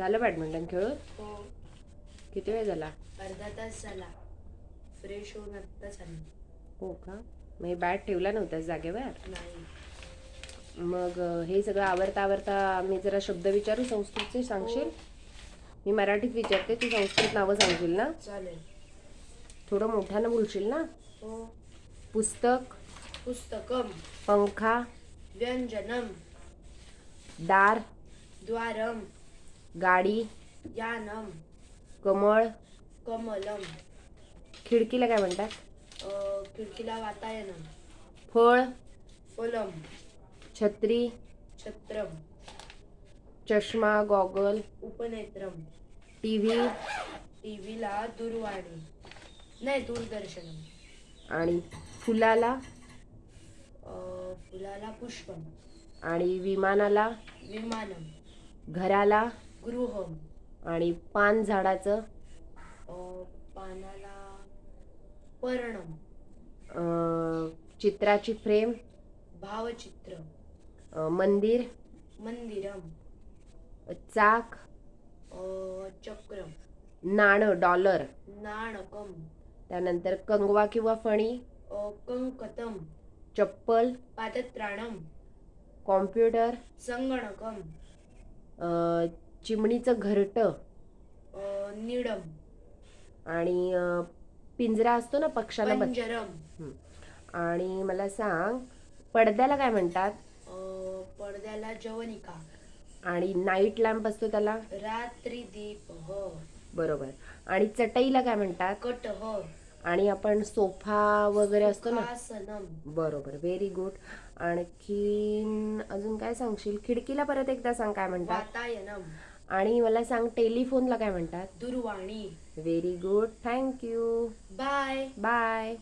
झालं बॅडमिंटन खेळून? हो. किती वेळ झाला? अर्धा तास झाला. फ्रेश होऊन आत्ताच आली हो का? मग हे बॅट ठेवला नव्हतास जागेवर? नाही. मग अं, हे सगळं आवरता आवरता मी जरा शब्द विचारू संस्कृतचे सांगशील? मी मराठीत विचारते तू संस्कृत नावं सांगशील ना? चालेल. थोडं मोठ्यानं बोलशील ना? हो. पुस्तक. पुस्तकम. पंखा. व्यंजनम. दार. द्वारम. गाडी यानम कमळ कमलम खिडकीला काय म्हणतात? अ, खिडकीला वातायनम फळ फलम छत्री छत्रम चष्मा गॉगल उपनेत्रम टी व्ही टीव्हीला दूरवाणी नाही दूरदर्शनम. आणि फुलाला? अ, फुलाला पुष्पम. आणि विमानाला? विमानम. घराला? गृहम आणि पान झाडाचं? अ, पानाला पर्णम. अं, चित्राची फ्रेम? भावचित्र. अं, मंदिर? मंदिरम. चाक? अ, चक्रम. नाणं डॉलर. नाणकम. त्यानंतर कंगवा किंवा फणी? अ, कंकतम. चप्पल? पादत्राणम. कॉम्प्युटर? संगणकम. अं, चिमणीचं घरटं. निडम. आणि अं, पिंजरा असतो ना पक्ष्याला बस पंजरम. आणि मला सांग पडद्याला काय म्हणतात? अ, पडद्याला जवनिका. आणि नाईट लॅम्प असतो त्याला? रात्री दीप ह. बरोबर. आणि चटईला काय म्हणतात? कट ह. आणि आपण सोफा वगैरे असतो ना? आसनम बरोबर व्हेरी गुड आणखीन अजून काय सांगशील? खिडकीला परत एकदा सांग काय म्हणतात? वातायनम. आणि मला सांग टेलिफोनला काय म्हणतात? दूरवाणी. Very good thank you bye bye